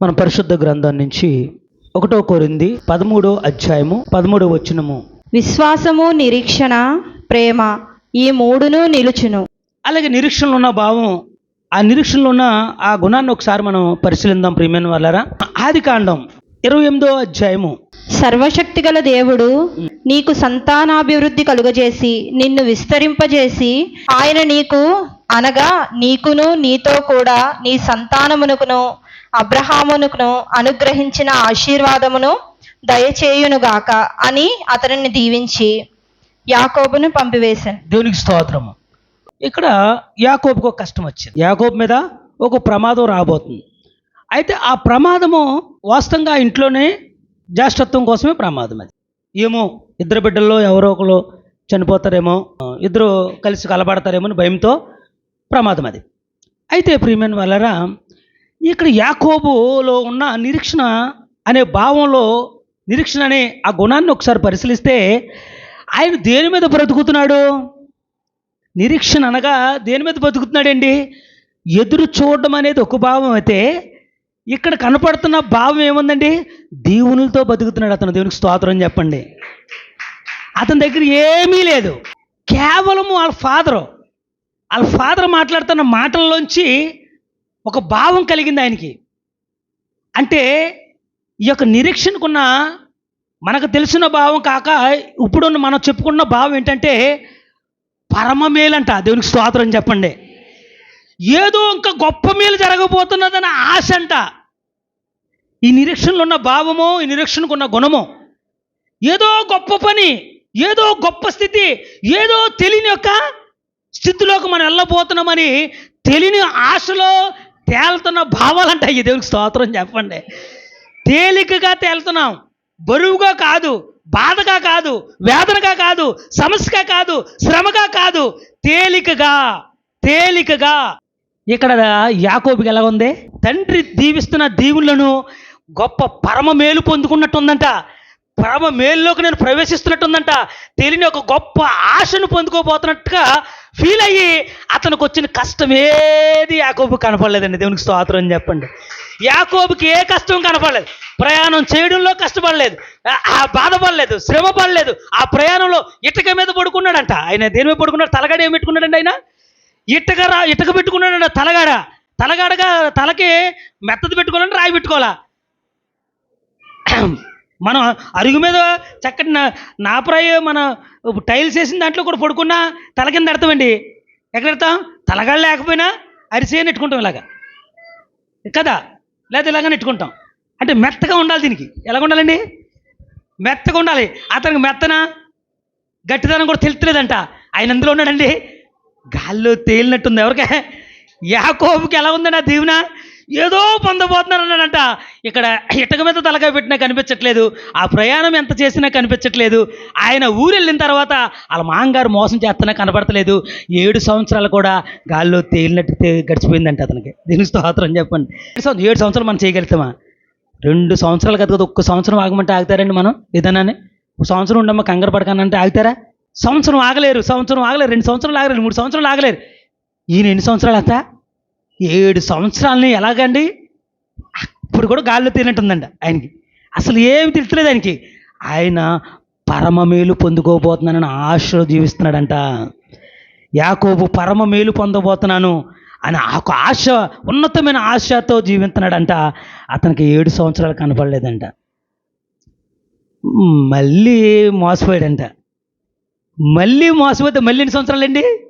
మన పరిశుద్ధ గ్రంథం నుంచి ఒకటో కోరింది పదమూడో అధ్యాయము పదమూడో వచనము. విశ్వాసము నిరీక్షణ ప్రేమ ఈ మూడును నిలుచును. అలాగే నిరీక్షణలో ఉన్న భావం ఆ నిరీక్షణలో ఉన్న ఆ గుణాన్ని ఒకసారి మనం పరిశీలిద్దాం ప్రియమైన వాళ్ళరా. ఆది కాండం ఇరవై ఎనిమిదో అధ్యాయము. సర్వశక్తిగల దేవుడు నీకు సంతానాభివృద్ధి కలుగజేసి నిన్ను విస్తరింపజేసి ఆయన నీకు అనగా నీకును నీతో కూడా నీ సంతానమునకును అబ్రహామునకును అనుగ్రహించిన ఆశీర్వాదమును దయచేయునుగాక అని అతనిని దీవించి యాకోబును పంపివేశాను. దేవునికి స్తోత్రము. ఇక్కడ యాకోబుకు ఒక కష్టం వచ్చింది. యాకోబు మీద ఒక ప్రమాదం రాబోతుంది. అయితే ఆ ప్రమాదము వాస్తవంగా ఇంట్లోనే జ్యేష్ఠత్వం కోసమే ప్రమాదం అది. ఏమో ఇద్దరు బిడ్డల్లో ఎవరో ఒకరు చనిపోతారేమో ఇద్దరు కలిసి కలబడతారేమో అని భయంతో ప్రమాదం అది. అయితే ప్రియమైన వాళ్ళరా ఇక్కడ యాకోబులో ఉన్న నిరీక్షణ అనే భావంలో నిరీక్షణ అనే ఆ గుణాన్ని ఒకసారి పరిశీలిస్తే ఆయన దేని మీద బ్రతుకుతున్నాడు? నిరీక్షణ అనగా దేని మీద బ్రతుకుతున్నాడండి? ఎదురు చూడడం అనేది ఒక భావం అయితే ఇక్కడ కనపడుతున్న భావం ఏముందండి? దేవునితో బతుకుతున్నాడు అతను. దేవునికి స్తోత్రం చెప్పండి. అతని దగ్గర ఏమీ లేదు. కేవలము వాళ్ళ ఫాదరు. వాళ్ళ ఫాదర్ మాట్లాడుతున్న మాటల్లోంచి ఒక భావం కలిగింది ఆయనకి. అంటే ఈ యొక్క నిరీక్షణకున్న మనకు తెలిసిన భావం కాక ఇప్పుడు మనం చెప్పుకున్న భావం ఏంటంటే పరమ మేలంట. దేవునికి స్తోత్రం చెప్పండి. ఏదో ఇంకా గొప్ప మేలు జరగబోతున్నదని ఆశ అంట. ఈ నిరీక్షణలో ఉన్న భావమో ఈ నిరీక్షణకు ఉన్న గుణమో ఏదో గొప్ప పని ఏదో గొప్ప స్థితి ఏదో తెలియని యొక్క స్థితిలోకి మనం వెళ్ళబోతున్నామని తెలియని ఆశలో తేలుతున్న భావాలంట ఈ దేవునికి స్తోత్రం చెప్పండి. తేలికగా తేలుతున్నాం. బరువుగా కాదు బాధగా కాదు వేదనగా కాదు సమస్యగా కాదు శ్రమగా కాదు తేలికగా తేలికగా. ఇక్కడ యాకోబుకి ఎలా ఉంది తండ్రి దీవిస్తున్న దీవులను గొప్ప పరమ మేలు పొందుకున్నట్టుందంట. పరమ మేలులోకి నేను ప్రవేశిస్తున్నట్టుందంట. తెలియని ఒక గొప్ప ఆశను పొందుకోబోతున్నట్టుగా ఫీల్ అయ్యి అతనికి వచ్చిన కష్టం ఏది యాకోబు కనపడలేదండి. దేవునికి స్తోత్రం అని చెప్పండి. యాకోబుకి ఏ కష్టం కనపడలేదు. ప్రయాణం చేయడంలో కష్టపడలేదు. ఆ- బాధపడలేదు శ్రమ పడలేదు ఆ ప్రయాణంలో ఇటుక మీద పడుకున్నాడంట. ఆయన దేని మీద పడుకున్నాడు? తలగాడ ఏం పెట్టుకున్నాడండి ఆయన? ఇటుక రా ఇటుక పెట్టుకున్నాడంట తలగాడ. తలగాడగా తలకి మెత్తది పెట్టుకోవాలంటే రాయి పెట్టుకోవాలా? మనం అరుగు మీద చక్కటి నా నాపరాయి మన టైల్స్ వేసిన దాంట్లో కూడా పడుకున్నా తల కింద ఎడతామండి ఎక్కడ ఎడతాం తలగాళ్ళు లేకపోయినా అరిసే నెట్టుకుంటాం ఇలాగా. కదా? లేదా ఇలాగ నెట్టుకుంటాం అంటే మెత్తగా ఉండాలి దీనికి. ఎలాగ ఉండాలండి? మెత్తగా ఉండాలి. అతనికి మెత్తన? గట్టిదనం కూడా తెలుస్తలేదంట ఆయన అందులో ఉన్నాడండి? గాల్లో తేలినట్టుంది ఎవరికే? యాకోబుకి ఎలా ఉందండి ఆ దీవెన? ఏదో పొందబోతున్నానన్నాడంట ఇక్కడ ఇటక మీద తలకాయ పెట్టినా కనిపించట్లేదు. ఆ ప్రయాణం ఎంత చేసినా కనిపించట్లేదు. ఆయన ఊరు వెళ్ళిన తర్వాత వాళ్ళ మాంగారు మోసం చేస్తున్నా కనబడతలేదు. ఏడు సంవత్సరాలు కూడా గాల్లో తేలినట్టు తే- గడిచిపోయిందంట అతనికి. దీనికి స్తోత్రం చెప్పండి. ఏడు సంవత్సరాలు మనం చేయగలుగుతామా? రెండు సంవత్సరాలు కదా కదా ఒక్క సంవత్సరం ఆగమంటే ఆగుతారండి మనం ఏదన్నానే ఒక సంవత్సరం ఉండమ్మా కంగారు పడకానంటే ఆగుతారా? సంవత్సరం ఆగలేరు సంవత్సరం ఆగలేరు రెండు సంవత్సరాలు ఆగలేరు మూడు సంవత్సరాలు ఆగలేరు. ఈయన ఎన్ని సంవత్సరాలు అంతా ఏడు సంవత్సరాలని ఎలాగండి? ఇప్పుడు కూడా గాల్లో తినట్టుందండి ఆయనకి. అసలు ఏమి తెలుస్తలేదు ఆయనకి. ఆయన పరమ మేలు పొందుకోబోతున్నానని ఆశలో జీవిస్తున్నాడంట. యాకోబు పరమ మేలు పొందబోతున్నాను అని ఒక ఆశ ఉన్నతమైన ఆశతో జీవిస్తున్నాడంట. అతనికి ఏడు సంవత్సరాలు కనపడలేదంట. మళ్ళీ మోసపోయాడంట. మళ్ళీ మోసపోతే మళ్ళీ ఎన్ని సంవత్సరాలండి?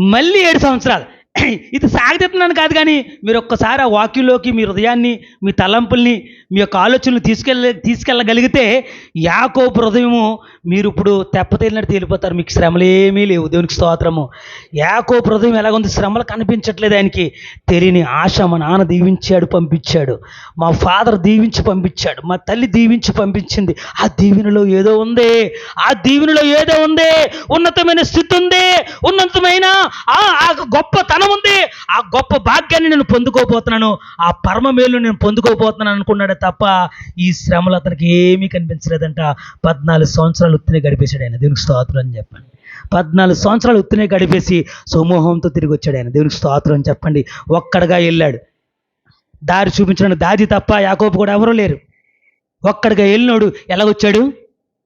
మళ్ళీ ఏడు సంవత్సరాలు. ఇది సాగతీస్తున్నాను కాదు కానీ మీరు ఒక్కసారి ఆ వాక్యంలోకి మీ హృదయాన్ని మీ తలంపుల్ని మీ యొక్క ఆలోచనలు తీసుకెళ్ళ తీసుకెళ్ళగలిగితే యాకో హృదయము మీరు ఇప్పుడు తెప్పతేలినట్టు తేలిపోతారు. మీకు శ్రమలు ఏమీ లేవు. దేవునికి స్తోత్రము. యాకో హృదయం ఎలాగుంది? శ్రమలు కనిపించట్లేదు ఆయనకి. తెలియని ఆశ మా నాన్న దీవించాడు పంపించాడు. మా ఫాదర్ దీవించి పంపించాడు. మా తల్లి దీవించి పంపించింది. ఆ దీవెనలో ఏదో ఉంది. ఆ దీవెనలో ఏదో ఉంది. ఉన్నతమైన స్థితి ఉంది. ఉన్నతమైన ఆ గొప్ప తన ఉంది. ఆ గొప్ప భాగ్యాన్ని నేను పొందుకోబోతున్నాను. ఆ పరమ మేలు నేను పొందుకోబోతున్నాను అనుకున్నాడు తప్ప ఈ శ్రమలు అతనికి ఏమీ కనిపించలేదంట. పద్నాలుగు సంవత్సరాలు ఉత్తినే గడిపేశాడు ఆయన. దేవునికి స్తోత్రం అని చెప్పండి. పద్నాలుగు సంవత్సరాలు ఉత్తినే గడిపేసి సమూహంతో తిరిగి వచ్చాడు ఆయన. దేవునికి స్తోత్రం అని చెప్పండి. ఒక్కడగా వెళ్ళాడు. దారి చూపించడానికి దాది తప్ప యాకోబు కూడా ఎవరూ లేరు. ఒక్కడిగా వెళ్ళినోడు ఎలాగొచ్చాడు?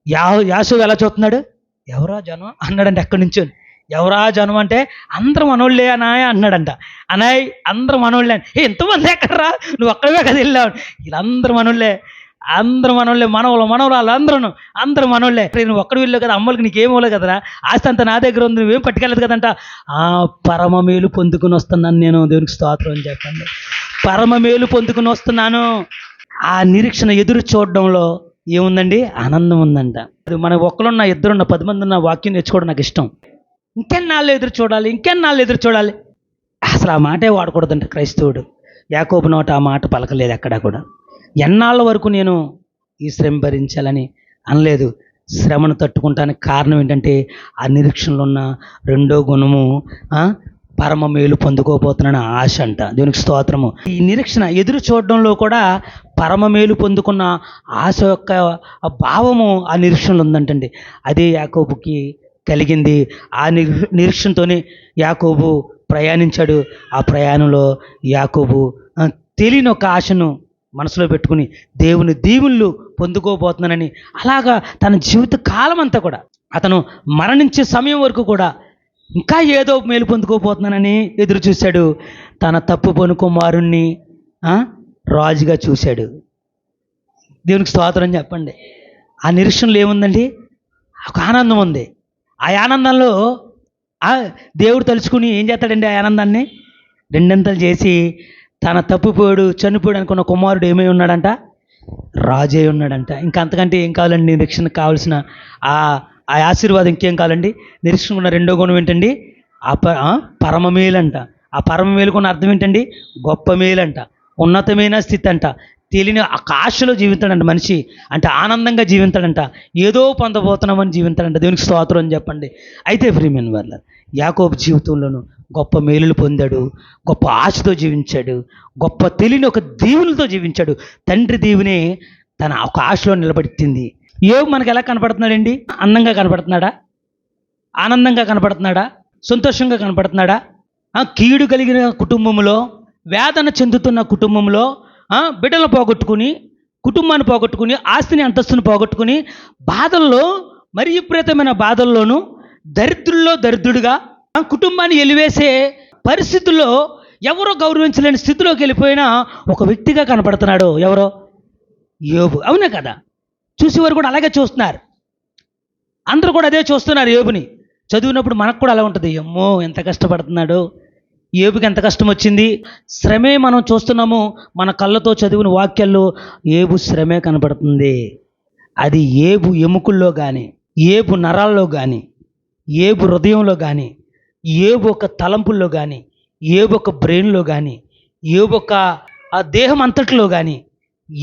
యా యాసు ఎలా చూస్తున్నాడు? ఎవరా జనం? అన్నాడండి ఎక్కడి నుంచో. ఎవరా జనం అంటే అందరూ మనోళ్ళే అనాయ్ అన్నాడంట. అనాయ్ అందరూ మనోళ్ళే అని. ఎంతమంది ఎక్కడరా? నువ్వు ఒక్కడవే కదా వెళ్ళావు. వీళ్ళందరూ మనోళ్ళే అందరూ మనోళ్ళే మనవులు మనవరాలు అందరూ అందరూ మనోళ్ళే. నువ్వు ఒక్కడు వెళ్ళావు కదా అమ్మలకి నీకేం ఇవ్వలేదు కదరా? ఆస్తి అంతా నా దగ్గర ఉంది నువ్వేం పట్టుకెళ్ళదు కదంట. ఆ పరమ మేలు పొందుకుని వస్తున్నాను నేను దేవునికి స్తోత్రం అని చెప్పండి. పరమ మేలు పొందుకుని వస్తున్నాను. ఆ నిరీక్షణ ఎదురు చూడడంలో ఏముందండి? ఆనందం ఉందంట. అది మన ఒక్కరున్న ఇద్దరున్న పది మంది ఉన్న వాక్యం నేర్చుకోవడం నాకు ఇష్టం. ఇంకెన్నాళ్ళు ఎదురు చూడాలి ఇంకెన్నాళ్ళు ఎదురు చూడాలి. అసలు ఆ మాటే వాడకూడదంట క్రైస్తవుడు. యాకోబు నోట ఆ మాట పలకలేదు ఎక్కడా కూడా. ఎన్నాళ్ళ వరకు నేను ఈ శ్రమ భరించాలని అనలేదు. శ్రమను తట్టుకుంటానికి కారణం ఏంటంటే ఆ నిరీక్షణలో ఉన్న రెండో గుణము పరమ మేలు పొందుకోబోతున్నాను ఆశ అంట. దీనికి స్తోత్రము. ఈ నిరీక్షణ ఎదురు చూడడంలో కూడా పరమ మేలు పొందుకున్న ఆశ యొక్క భావము ఆ నిరీక్షణలో ఉందంటండి. అదే యాకోబుకి కలిగింది. ఆ నిర్- నిరీక్షణతోనే యాకోబు ప్రయాణించాడు. ఆ ప్రయాణంలో యాకోబు తెలియని ఒక ఆశను మనసులో పెట్టుకుని దేవుని దీవుళ్ళు పొందుకోబోతున్నానని అలాగా తన జీవిత కాలం అంతా కూడా అతను మరణించే సమయం వరకు కూడా ఇంకా ఏదో మేలు పొందుకోబోతున్నానని ఎదురు చూశాడు. తన తప్పు పను కుమారుణ్ణి రాజుగా చూశాడు. దేవునికి స్తోత్రం చెప్పండి. ఆ నిరీక్షణలో ఏముందండి? ఒక ఆనందం ఉంది. ఆ ఆనందంలో ఆ దేవుడు తలుచుకుని ఏం చేస్తాడండి ఆ ఆనందాన్ని? రెండింతలు చేసి తన తప్పుపోడు చనిపోయాడు అనుకున్న కుమారుడు ఏమై ఉన్నాడంట? రాజే ఉన్నాడంట. ఇంకా అంతకంటే ఏం కావాలండి? నిరీక్షణ కావాల్సిన ఆ ఆ ఆశీర్వాదం ఇంకేం కావాలండి? నిరీక్షణ ఉన్న రెండో గుణం ఏంటండి? ఆ ప పరమ మేలంట. ఆ పరమ మేలుకున్న అర్థం ఏంటండి? గొప్ప మేలంట. ఉన్నతమైన స్థితి అంట. తెలియని ఆ ఆశలో జీవితాడంట మనిషి. అంటే ఆనందంగా జీవించాడంట. ఏదో పొందబోతున్నామని జీవించాడంట. దేవునికి స్తోత్రం అని చెప్పండి. అయితే ప్రియమైన వాళ్ళ యాకోబు జీవితంలోనూ గొప్ప మేలులు పొందాడు. గొప్ప ఆశతో జీవించాడు. గొప్ప తెలియని ఒక దీవులతో జీవించాడు. తండ్రి దీవునే తన ఒక ఆశలో నిలబెట్టింది. ఏ మనకు ఎలా కనపడుతున్నాడండి? అందంగా కనపడుతున్నాడా? ఆనందంగా కనపడుతున్నాడా? సంతోషంగా కనపడుతున్నాడా? కీడు కలిగిన కుటుంబంలో వేదన చెందుతున్న కుటుంబంలో బిడ్డలను పోగొట్టుకుని కుటుంబాన్ని పోగొట్టుకుని ఆస్తిని అంతస్తుని పోగొట్టుకుని బాధల్లో మరి విపరీతమైన బాధల్లోనూ దరిద్రుల్లో దరిద్రుడిగా ఆ కుటుంబాన్ని ఎలివేసే పరిస్థితుల్లో ఎవరో గౌరవించలేని స్థితిలోకి వెళ్ళిపోయిన ఒక వ్యక్తిగా కనపడుతున్నాడు. ఎవరో? యోబు. అవునా కదా? చూసేవారు కూడా అలాగే చూస్తున్నారు. అందరూ కూడా అదే చూస్తున్నారు యోబుని. చదివినప్పుడు మనకు కూడా అలా ఉంటుంది. అమ్మో ఎంత కష్టపడుతున్నాడు. ఏబుకి ఎంత కష్టం వచ్చింది శ్రమే మనం చూస్తున్నాము మన కళ్ళతో చదివిన వాక్యాల్లో ఏబు శ్రమే కనపడుతుంది అది ఏబు ఎముకల్లో కానీ ఏబు నరాల్లో కానీ ఏబు హృదయంలో కానీ ఏబు ఒక తలంపుల్లో కానీ ఏబు ఒక బ్రెయిన్లో కానీ ఏబు ఒక ఆ దేహం అంతట్లో కానీ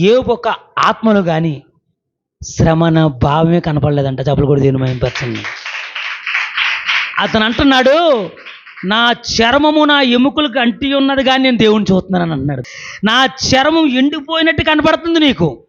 ఏబు ఒక ఆత్మలో కానీ శ్రమన భావమే కనపడలేదంట. చెప్పలు కూడా దీని మహింపరచండి అతను అంటున్నాడు నా చర్మము నా ఎముకలకు అంటి ఉన్నది కానీ నేను దేవుని చూస్తున్నానని అన్నాడు. నా చర్మం ఎండిపోయినట్టు కనపడుతుంది నీకు.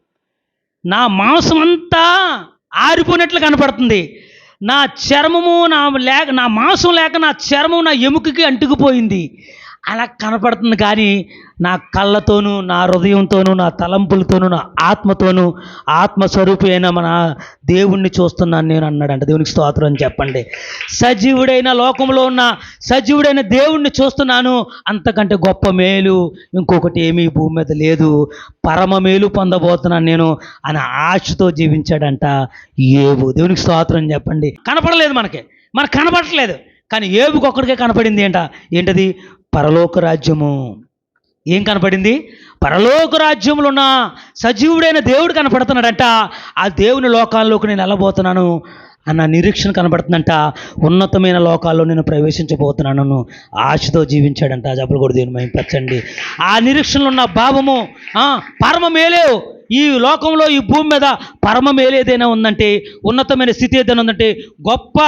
నా మాంసం అంతా ఆరిపోయినట్లు కనపడుతుంది. నా చర్మము నా లేక నా మాంసం లేక నా చర్మం నా ఎముకకి అంటుకుపోయింది. అలా కనపడుతుంది కానీ నా కళ్ళతోనూ నా హృదయంతోనూ నా తలంపులతోనూ నా ఆత్మతోనూ ఆత్మస్వరూపి అయిన మన దేవుణ్ణి చూస్తున్నాను నేను అన్నాడంట. దేవునికి స్తోత్రం అని చెప్పండి. సజీవుడైన లోకంలో ఉన్న సజీవుడైన దేవుణ్ణి చూస్తున్నాను. అంతకంటే గొప్ప మేలు ఇంకొకటి ఏమీ భూమి మీద లేదు. పరమ మేలు పొందబోతున్నాను నేను అని ఆశతో జీవించాడంట ఏవు దేవునికి స్తోత్రం అని చెప్పండి. కనపడలేదు మనకి. మనకు కనపడట్లేదు. కానీ ఏబుకి ఒక్కడికే కనపడింది ఏంట? ఏంటది? పరలోక రాజ్యము. ఏం కనపడింది? పరలోక రాజ్యంలో ఉన్న సజీవుడైన దేవుడు కనపడుతున్నాడంట. ఆ దేవుని లోకాల్లోకి నేను వెళ్ళబోతున్నాను అన్న నిరీక్షణ కనబడుతుందంట ఉన్నతమైన లోకాల్లో నేను ప్రవేశించబోతున్నాను ఆశతో జీవించాడంట. జబ్బలు కూడా దేవుని మహింపరచండి. ఆ నిరీక్షణలో ఉన్న భావము పరమ మేలే. ఈ లోకంలో ఈ భూమి మీద పరమ మేలేదైనా ఏదైనా ఉందంటే ఉన్నతమైన స్థితి ఏదైనా ఉందంటే గొప్ప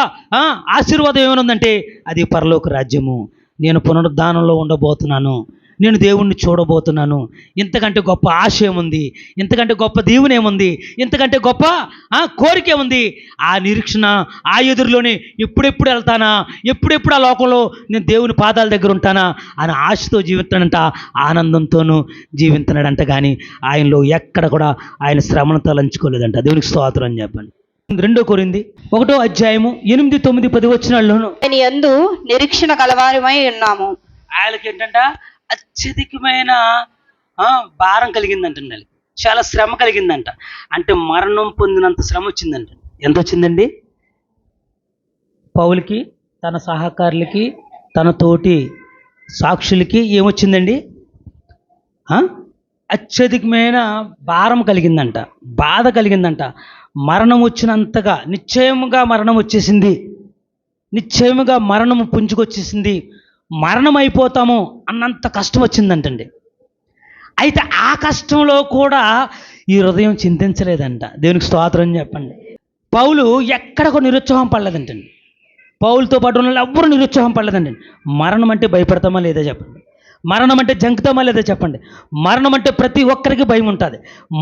ఆశీర్వాదం ఏమైనా ఉందంటే అది పరలోక రాజ్యము. నేను పునరుద్ధానంలో ఉండబోతున్నాను. నేను దేవుణ్ణి చూడబోతున్నాను. ఇంతకంటే గొప్ప ఆశయం ఉంది ఇంతకంటే గొప్ప దేవుని ఏముంది? ఇంతకంటే గొప్ప కోరిక ఉంది ఆ నిరీక్షణ ఆ ఎదురులోనే ఎప్పుడెప్పుడు వెళ్తానా? ఎప్పుడెప్పుడు ఆ లోకంలో నేను దేవుని పాదాల దగ్గర ఉంటానా? అని ఆశతో జీవిస్తాడంట ఆనందంతోనూ జీవిస్తున్నాడంట కానీ ఆయనలో ఎక్కడ కూడా ఆయన శ్రమను తలంచుకోలేదంట. దేవునికి స్తోత్రం చెప్పండి. రెండో కోరింది ఒకటో అధ్యాయము ఎనిమిది తొమ్మిది పది వచ్చినాల్లోనూ ఆయన యందు నిరీక్షణ కలవారమై ఉన్నాము. ఆయనకి ఏంటంట అత్యధికమైన ఆ, భారం కలిగిందంటండి వాళ్ళకి చాలా శ్రమ కలిగిందంట. అంటే మరణం పొందినంత శ్రమ వచ్చిందంట. ఎంత వచ్చిందండి పౌలకి తన సహకారులకి తన తోటి సాక్షులకి ఏమొచ్చిందండి? ఆ? అత్యధికమైన భారం కలిగిందంట. బాధ కలిగిందంట. మరణం వచ్చినంతగా నిశ్చయముగా మరణం వచ్చేసింది నిశ్చయముగా మరణము పుంజుకొచ్చేసింది. మరణం అయిపోతాము అన్నంత కష్టం వచ్చిందంటండి అయితే ఆ కష్టంలో కూడా ఈ హృదయం చింతించలేదంట. దేవునికి స్తోత్రం చెప్పండి. పౌలు ఎక్కడకు నిరుత్సాహం పడలేదంటండి. పౌలతో పాటు ఉన్న వాళ్ళు ఎవ్వరూ నిరుత్సాహం పడలేదండి మరణం అంటే భయపడతామా లేదా చెప్పండి. మరణం అంటే జంకుతామా లేదా చెప్పండి? మరణం అంటే ప్రతి ఒక్కరికి భయం ఉంటుంది.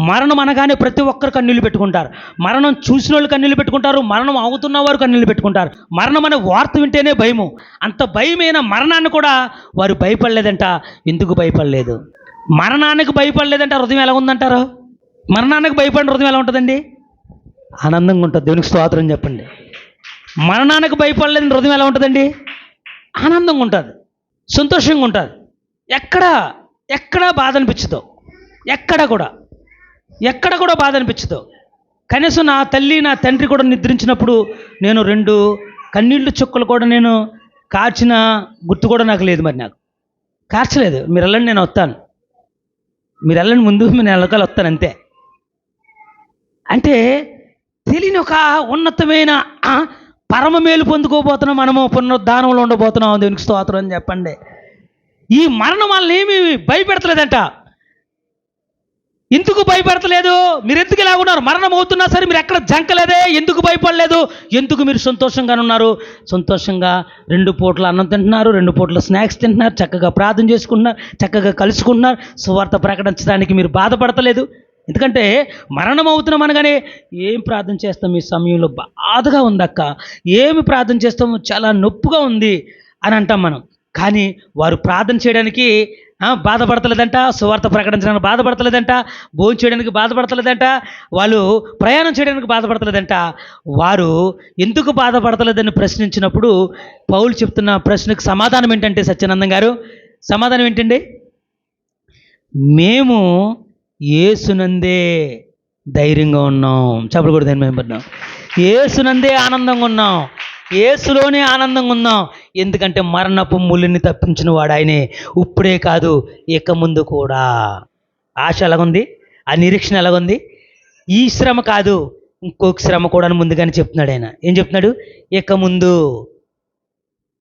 మరణం అనగానే ప్రతి ఒక్కరు కన్నీళ్ళు పెట్టుకుంటారు. మరణం చూసిన వాళ్ళు కన్నీళ్ళు పెట్టుకుంటారు. మరణం అవుతున్న వారు కన్నీళ్ళు పెట్టుకుంటారు. మరణం అనే వార్త వింటేనే భయము. అంత భయమైన మరణాన్ని కూడా వారు భయపడలేదంట. ఎందుకు భయపడలేదు? మరణానికి భయపడలేదంట. హృదయం ఎలా ఉందంటారు? మరణానికి భయపడిన హృదయం ఎలా ఉంటుందండి? ఆనందంగా ఉంటుంది. దేవునికి స్తోత్రం చెప్పండి. మరణానికి భయపడలేని హృదయం ఎలా ఉంటుందండి? ఆనందంగా ఉంటుంది. సంతోషంగా ఉంటుంది. ఎక్కడ ఎక్కడ బాధ అనిపించదు ఎక్కడ కూడా. ఎక్కడ కూడా బాధ అనిపించదు కనీసం నా తల్లి నా తండ్రి కూడా నిద్రించినప్పుడు నేను రెండు కన్నీళ్ళు చుక్కలు కూడా నేను కార్చిన గుర్తు కూడా నాకు లేదు మరి నాకు. కార్చలేదు. మీరు వెళ్ళండి నేను వస్తాను. మీరు వెళ్ళండి ముందు నేను వెళ్ళకాలి వస్తాను అంతే. అంటే తెలియని ఒక ఉన్నతమైన పరమ మేలు పొందుకోబోతున్నాం మనము పునరుద్ధానంలో ఉండబోతున్నాం దేవునికి స్తోత్రం అని చెప్పండి. ఈ మరణం వాళ్ళని ఏమి భయపెడతలేదంట. ఎందుకు భయపెడతలేదు? మీరు ఎందుకు ఇలా ఉన్నారు? మరణం అవుతున్నా సరే మీరు ఎక్కడ జంకలేదే? ఎందుకు భయపడలేదు? ఎందుకు మీరు సంతోషంగా ఉన్నారు? సంతోషంగా రెండు పూట్ల అన్నం తింటున్నారు రెండు పూట్ల స్నాక్స్ తింటున్నారు చక్కగా ప్రార్థన చేసుకుంటున్నారు చక్కగా కలుసుకుంటున్నారు సువార్త ప్రకటించడానికి మీరు బాధపడతలేదు. ఎందుకంటే మరణం అవుతున్నాం అనగానే ఏం ప్రార్థన చేస్తాం? ఈ సమయంలో బాధగా ఉందక్క. ఏమి ప్రార్థన చేస్తాము చాలా నొప్పుగా ఉంది అని అంటాం మనం. కానీ వారు ప్రార్థన చేయడానికి బాధపడతలేదంట సువార్త ప్రకటించడానికి బాధపడతలేదంట భోజనం చేయడానికి బాధపడతలేదంట వాళ్ళు ప్రయాణం చేయడానికి బాధపడతలేదంట. వారు ఎందుకు బాధపడతలేదని ప్రశ్నించినప్పుడు పౌలు చెప్తున్న ప్రశ్నకు సమాధానం ఏంటంటే సత్యానందం గారు సమాధానం ఏంటండి? మేము ఏసునందే ధైర్యంగా ఉన్నాం. చెప్పకూడదు కూడా దాని మేము ఏసునందే ఆనందంగా ఉన్నాం. ఏసులోనే ఆనందంగా ఉన్నాం. ఎందుకంటే మరణపు ముళ్ళుని తప్పించిన వాడు ఆయనే. ఇప్పుడే కాదు ఇక ముందు కూడా. ఆశ ఎలాగుంది? ఆ నిరీక్షణ ఎలాగుంది? ఈ శ్రమ కాదు ఇంకొక శ్రమ కూడా అని ముందుగానే చెప్తున్నాడు ఆయన. ఏం చెప్తున్నాడు? ఇక ముందు.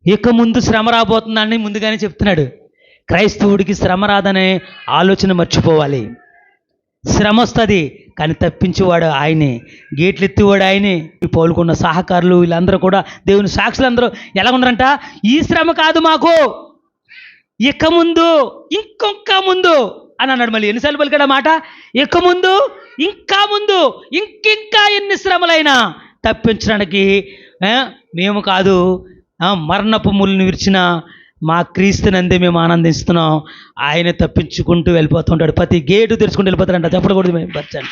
ఇక ముందు శ్రమ రాబోతుందని ముందుగానే చెప్తున్నాడు. క్రైస్తవుడికి శ్రమ రాదనే ఆలోచన మర్చిపోవాలి. శ్రమ వస్తుంది. కానీ తప్పించేవాడు ఆయనే గేట్లు ఎత్తివాడు ఆయనే. ఈ పౌలుకున్న సహకారులు వీళ్ళందరూ కూడా దేవుని సాక్షులందరూ ఎలా ఉన్నారంట ఈ శ్రమ కాదు మాకు ఇక ముందు ఇంకొక ముందు అని అన్నాడు మళ్ళీ. ఎన్నిసార్లు పలికాడు మాట? ఇక ముందు ఇంకా ముందు ఇంకింకా ఎన్ని శ్రమలైనా తప్పించడానికి మేము కాదు మరణపు ముళ్ళు విరిచిన మా క్రీస్తునందే మేము ఆనందిస్తున్నాం. ఆయన తప్పించుకుంటూ వెళ్ళిపోతుంటాడు. ప్రతి గేటు తెరుచుకుంటూ వెళ్ళిపోతాడంట. చెప్పకూడదు మేము పచ్చండి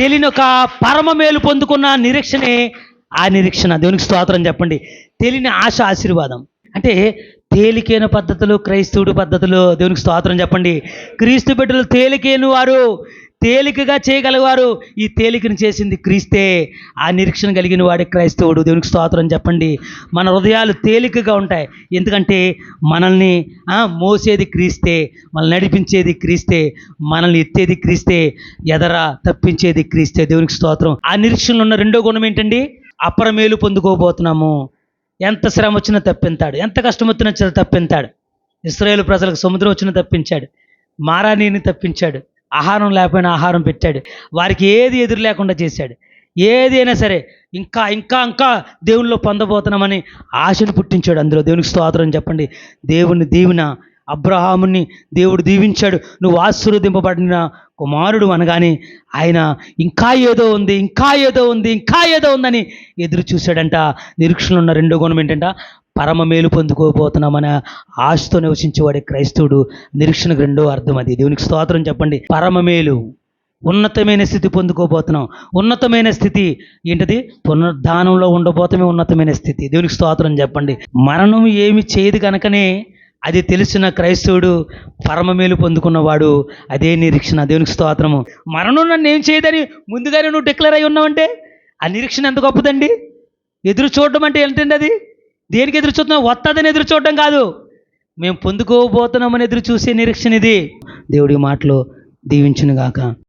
తెలియని ఒక పరమ మేలు పొందుకున్న నిరీక్షనే ఆ నిరీక్షణ. దేవునికి స్తోత్రం చెప్పండి. తెలియని ఆశ ఆశీర్వాదం. అంటే తేలికైన పద్ధతులు క్రైస్తవుడు పద్ధతులు. దేవునికి స్తోత్రం చెప్పండి. క్రీస్తు బిడ్డలు తేలికైన వారు. తేలికగా చేయగలవారు ఈ తేలికను చేసింది క్రీస్తే. ఆ నిరీక్షణ కలిగిన వాడే క్రైస్తవుడు. దేవునికి స్తోత్రం చెప్పండి. మన హృదయాలు తేలికగా ఉంటాయి. ఎందుకంటే మనల్ని మోసేది క్రీస్తే. మనల్ని నడిపించేది క్రీస్తే. మనల్ని ఎత్తేది క్రీస్తే. ఎదర తప్పించేది క్రీస్తే. దేవునికి స్తోత్రం. ఆ నిరీక్షణలో ఉన్న రెండో గుణం ఏంటండి? అపరమేలు పొందుకోబోతున్నాము. ఎంత శ్రమ వచ్చినా తప్పింతాడు. ఎంత కష్టం వచ్చినా తప్పింతాడు. ఇస్రాయేల్ ప్రజలకు సముద్రం వచ్చినా తప్పించాడు. మారానీని తప్పించాడు. ఆహారం లేకపోయినా ఆహారం పెట్టాడు. వారికి ఏది ఎదురు లేకుండా చేశాడు. ఏది అయినా సరే ఇంకా ఇంకా ఇంకా దేవునిలో పొందబోతున్నామని ఆశను పుట్టించాడు. అందులో దేవునికి స్తోత్రం చెప్పండి. దేవుని దీవెన అబ్రహాముని దేవుడు దీవించాడు. నువ్వు ఆశీర్వదింపబడిన కుమారుడు అనగానే ఆయన ఇంకా ఏదో ఉంది ఇంకా ఏదో ఉంది ఇంకా ఏదో ఉందని ఎదురు చూశాడంట. నిరీక్షణలో ఉన్న రెండో గుణం ఏంటంట? పరమ మేలు పొందుకోబోతున్నామనే ఆశతో నివసించేవాడే క్రైస్తవుడు. నిరీక్షణకు రెండో అర్థం అది. దేవునికి స్తోత్రం చెప్పండి. పరమ మేలు ఉన్నతమైన స్థితి పొందుకోబోతున్నాం. ఉన్నతమైన స్థితి ఏంటిది? పునరుద్ధానంలో ఉండబోతమే ఉన్నతమైన స్థితి. దేవునికి స్తోత్రం చెప్పండి. మరణం ఏమి చేయదు కనుకనే అది తెలిసిన క్రైస్తవుడు పరమ మేలు పొందుకున్నవాడు అదే నిరీక్షణ. దేవునికి స్తోత్రము. మరణం నన్ను ఏం చేయదని ముందుగానే నువ్వు డిక్లేర్ అయి ఉన్నావంటే ఆ నిరీక్షణ ఎంత గొప్పదండి ఎదురు చూడడం అంటే ఏంటండి అది? దేనికి ఎదురు చూస్తున్నాం వస్తుందని ఎదురు చూడడం కాదు. మేము పొందుకోబోతున్నామని ఎదురు చూసే నిరీక్షణ ఇది. దేవుడి మాటలు దీవించునుగాక.